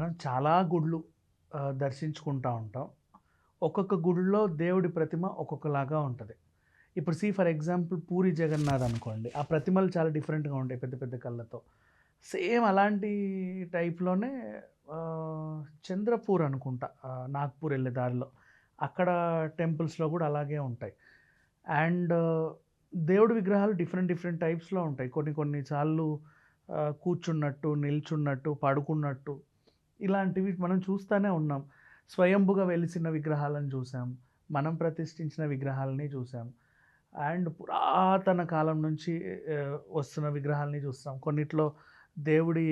మనం చాలా గుళ్ళు దర్శించుకుంటూ ఉంటాం. ఒక్కొక్క గుడిలో దేవుడి ప్రతిమ ఒక్కొక్కలాగా ఉంటుంది. ఇప్పుడు see for example Puri Jagannath అనుకోండి ఆ ప్రతిమలు చాలా డిఫరెంట్గా ఉంటాయి పెద్ద పెద్ద కళ్ళతో. సేమ్ అలాంటి టైప్లోనే చంద్రపూర్ అనుకుంటా నాగ్పూర్ వెళ్ళే దారిలో. అక్కడ టెంపుల్స్లో కూడా అలాగే ఉంటాయి. అండ్ దేవుడి విగ్రహాలు డిఫరెంట్ డిఫరెంట్ టైప్స్లో ఉంటాయి. కొన్ని కొన్ని సార్లు కూర్చున్నట్టు నిల్చున్నట్టు పడుకున్నట్టు ఇలాంటివి మనం చూస్తూనే ఉన్నాం. స్వయంభుగా వెలిసిన విగ్రహాలను చూసాం మనం ప్రతిష్ఠించిన విగ్రహాలని చూసాం అండ్ పురాతన కాలం నుంచి వస్తున్న విగ్రహాలని చూస్తాం. కొన్నిట్లో దేవుడి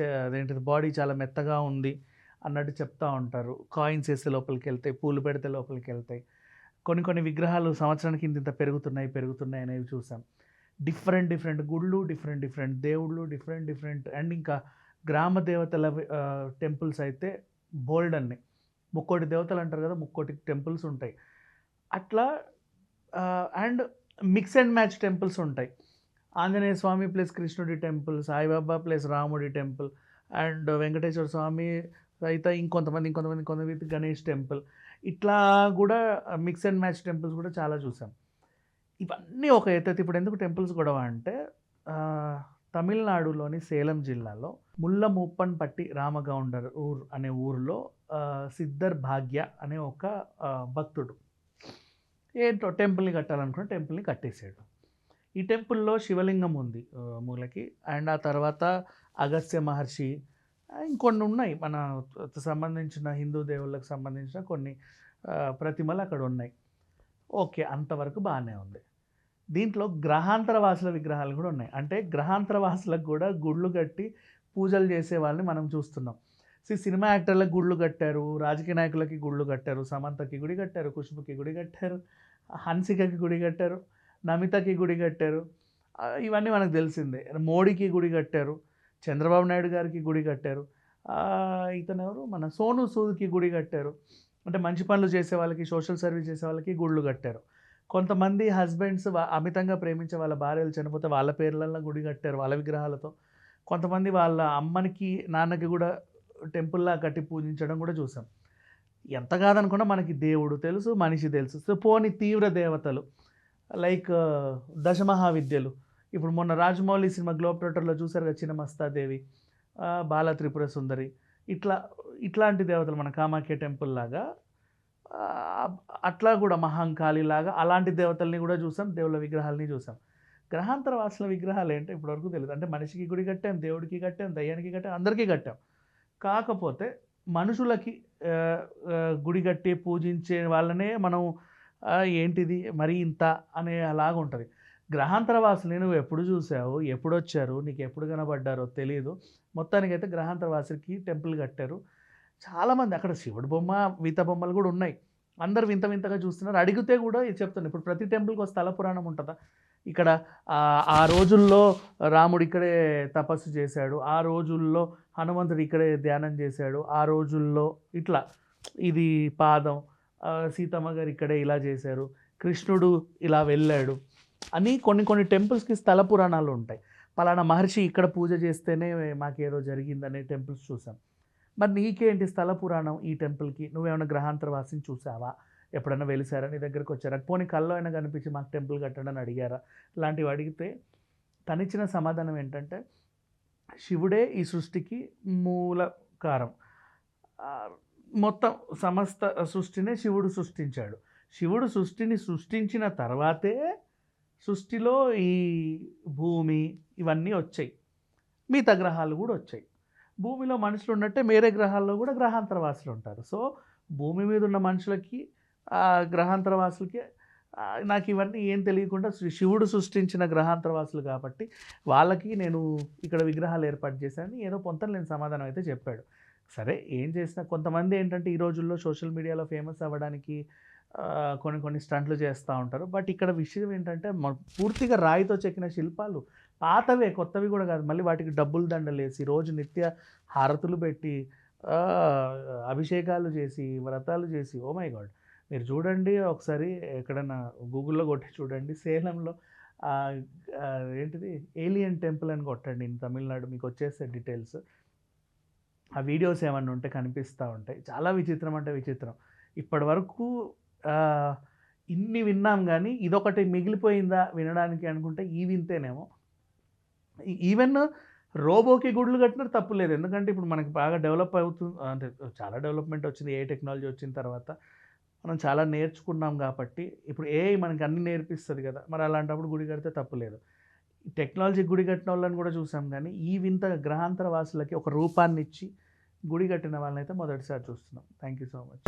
చే- అదేంటిది బాడీ చాలా మెత్తగా ఉంది అన్నట్టు చెప్తూ ఉంటారు. కాయిన్స్ వేస్తే లోపలికి వెళ్తాయి పూలు పెడితే లోపలికి వెళ్తాయి. కొన్ని కొన్ని విగ్రహాలు సంవత్సరానికి ఇంత ఇంత పెరుగుతున్నాయి పెరుగుతున్నాయి అనేవి చూసాం డిఫరెంట్ డిఫరెంట్ గుళ్ళు డిఫరెంట్ డిఫరెంట్ దేవుళ్ళు డిఫరెంట్ డిఫరెంట్ అండ్ ఇంకా గ్రామ దేవతల టెంపుల్స్ అయితే బోల్డ్ అన్ని. ముక్కోటి దేవతలు అంటారు కదా ముక్కోటి టెంపుల్స్ ఉంటాయి. అట్లా and mix and match temples ఉంటాయి. ఆంజనేయ స్వామి ప్లస్ కృష్ణుడి టెంపుల్ సాయిబాబా ప్లస్ రాముడి టెంపుల్ అండ్ వెంకటేశ్వర స్వామి అయితే ఇంకొంతమంది ఇంకొంతమంది ఇంకొంతమంది గణేష్ టెంపుల్. ఇట్లా కూడా మిక్స్ అండ్ మ్యాచ్ టెంపుల్స్ కూడా చాలా చూసాం. ఇవన్నీ ఒక ఎత్తు ఇప్పుడు ఎందుకు టెంపుల్స్ గొడవ అంటే తమిళనాడులోని సేలం జిల్లాలో ముల్లమూప్పన్పట్టి రామగౌండర్ ఊర్ అనే ఊరిలో సిద్ధర్ భాగ్య అనే ఒక భక్తుడు ఏంటో టెంపుల్ని కట్టాలనుకున్న టెంపుల్ని కట్టేశాడు. ఈ టెంపుల్లో శివలింగం ఉంది మూలకి. అండ్ ఆ తర్వాత అగస్త్య మహర్షి ఇంకొన్ని ఉన్నాయి. మన సంబంధించిన హిందూ దేవుళ్ళకి సంబంధించిన కొన్ని ప్రతిమలు అక్కడ ఉన్నాయి. ఓకే అంతవరకు బాగానే ఉంది. దీంట్లో గ్రహాంతర వాసుల విగ్రహాలు కూడా ఉన్నాయి. అంటే గ్రహాంతర వాసులకు కూడా గుళ్ళు కట్టి పూజలు చేసే వాళ్ళని మనం చూస్తున్నాం. సో సినిమా యాక్టర్లకు గుళ్ళు కట్టారు రాజకీయ నాయకులకి గుళ్ళు కట్టారు సమంతకి గుడి కట్టారు కుష్బుకి గుడి కట్టారు హన్సికకి గుడి కట్టారు నమితకి గుడి కట్టారు. ఇవన్నీ మనకు తెలిసిందే. మోడీకి గుడి కట్టారు చంద్రబాబు నాయుడు గారికి గుడి కట్టారు. ఇతను ఎవరు? మన సోను సూద్కి గుడి కట్టారు. అంటే మంచి పనులు చేసే వాళ్ళకి సోషల్ సర్వీస్ చేసే వాళ్ళకి గుళ్ళు కట్టారు. కొంతమంది హస్బెండ్స్ అమితంగా ప్రేమించే వాళ్ళ భార్యలు చనిపోతే వాళ్ళ పేర్లలో గుడి కట్టారు వాళ్ళ విగ్రహాలతో. కొంతమంది వాళ్ళ అమ్మనికి నాన్నకి కూడా టెంపుల్లా కట్టి పూజించడం కూడా చూసాం. ఎంత కాదనుకున్నా మనకి దేవుడు తెలుసు మనిషి తెలుసు. సో పోని తీవ్ర దేవతలు లైక్ దశమహావిద్యలు. ఇప్పుడు మొన్న రాజమౌళి సినిమా గ్లోబ్ ట్రోటర్లో చూసారు కదా చిన్న మస్తాదేవి బాల త్రిపుర సుందరి. ఇట్లా ఇట్లాంటి దేవతలు మన కామాఖ్య టెంపుల్ లాగా అట్లా కూడా మహంకాళిలాగా అలాంటి దేవతల్ని కూడా చూసాం దేవుళ్ళ విగ్రహాలని చూసాం. గ్రహాంతర వాసుల విగ్రహాలు ఏంటో ఇప్పటివరకు తెలియదు అంటే మనిషికి గుడి కట్టాం దేవుడికి కట్టాం దయ్యానికి కట్టాం అందరికీ కట్టాం. కాకపోతే మనుషులకి గుడి కట్టి పూజించే వాళ్ళనే మనం ఏంటిది మరి ఇంత అనే అలాగా ఉంటుంది. గ్రహాంతర వాసుని నువ్వు ఎప్పుడు చూసావు ఎప్పుడు వచ్చారు నీకు ఎప్పుడు కనబడ్డారో తెలియదు మొత్తానికైతే గ్రహాంతర వాసులకి టెంపుల్ కట్టారు. చాలామంది అక్కడ శివుడు బొమ్మ వింత బొమ్మలు కూడా ఉన్నాయి. అందరు వింత వింతగా చూస్తున్నారు. అడిగితే కూడా ఇది ఇప్పుడు ప్రతి టెంపుల్కి ఒక స్థల పురాణం ఉంటుందా? ఇక్కడ ఆ, రోజుల్లో రాముడు ఇక్కడే తపస్సు చేశాడు. ఆ రోజుల్లో హనుమంతుడు ఇక్కడే ధ్యానం చేశాడు. ఆ రోజుల్లో ఇట్లా ఇది పాదం సీతమ్మ గారు ఇక్కడే ఇలా చేశారు. కృష్ణుడు ఇలా వెళ్ళాడు. అని కొన్ని కొన్ని టెంపుల్స్కి స్థల పురాణాలు ఉంటాయి. పలానా మహర్షి ఇక్కడ పూజ చేస్తేనే మాకేదో జరిగిందనే టెంపుల్స్ చూసాం. మరి నీకేంటి స్థల పురాణం ఈ టెంపుల్కి? నువ్వేమైనా గ్రహాంతర వాసిని చూసావా? ఎప్పుడైనా వెలిసారా నీ దగ్గరకు వచ్చారా? పోనీ కల్లో అయినా కనిపించి మాకు టెంపుల్ కట్టండి అని అడిగారా? ఇలాంటివి అడిగితే తనిచ్చిన సమాధానం ఏంటంటే శివుడే ఈ సృష్టికి మూలకారం. మొత్తం సమస్త సృష్టినే శివుడు సృష్టించాడు. శివుడు సృష్టిని సృష్టించిన తర్వాతే సృష్టిలో ఈ భూమి ఇవన్నీ వచ్చాయి. మిగతా గ్రహాలు కూడా వచ్చాయి. భూమిలో మనుషులు ఉన్నట్టే వేరే గ్రహాల్లో కూడా గ్రహాంతరవాసులు ఉంటారు. సో భూమి మీద ఉన్న మనుషులకి గ్రహాంతరవాసులకి నాకు ఇవన్నీ ఏం తెలియకుండా శివుడు సృష్టించిన గ్రహాంతరవాసులు కాబట్టి వాళ్ళకి నేను ఇక్కడ విగ్రహాలు ఏర్పాటు చేశాను ఏదో కొంత నేను సమాధానం అయితే చెప్పాడు. సరే ఏం చేసినా కొంతమంది ఏంటంటే ఈ రోజుల్లో సోషల్ మీడియాలో ఫేమస్ అవ్వడానికి కొన్ని కొన్ని స్టంట్లు చేస్తూ ఉంటారు. బట్ ఇక్కడ విషయం ఏంటంటే పూర్తిగా రాయితో చెక్కిన శిల్పాలు పాతవే కొత్తవి కూడా కాదు. మళ్ళీ వాటికి డబ్బులు దండలేసి రోజు నిత్య హారతులు పెట్టి అభిషేకాలు చేసి వ్రతాలు చేసి ఓ మై గాడ్. మీరు చూడండి ఒకసారి ఎక్కడన్నా గూగుల్లో కొట్టి చూడండి. సేలంలో ఏంటిది? ఏలియన్ టెంపుల్ అని కొట్టండి ఇన్ తమిళనాడు. మీకు వచ్చేసే డీటెయిల్స్. ఆ వీడియోస్ ఏమన్నా ఉంటే కనిపిస్తూ ఉంటాయి. చాలా విచిత్రం అంటే విచిత్రం. ఇప్పటి వరకు ఇన్ని విన్నాం కానీ ఇదొకటి మిగిలిపోయిందా వినడానికి అనుకుంటే ఈ వింతేనేమో. ఈవెన్ రోబోకి గుడ్లు కట్టినా తప్పు లేదు. ఎందుకంటే ఇప్పుడు మనకి బాగా డెవలప్ అవుతుంది అంటే చాలా డెవలప్మెంట్ వచ్చింది. ఏ టెక్నాలజీ వచ్చిన తర్వాత మనం చాలా నేర్చుకున్నాం కాబట్టి ఇప్పుడు ఏ మనకి అన్ని నేర్పిస్తుంది కదా. మరి అలాంటప్పుడు గుడి కడితే తప్పు లేదు. టెక్నాలజీ గుడి కట్టిన వాళ్ళని కూడా చూసాం కానీ ఈ వింత గ్రహాంతర వాసులకి ఒక రూపాన్ని ఇచ్చి గుడి కట్టిన వాళ్ళని అయితే మొదటిసారి చూస్తున్నాం. Thank you so much.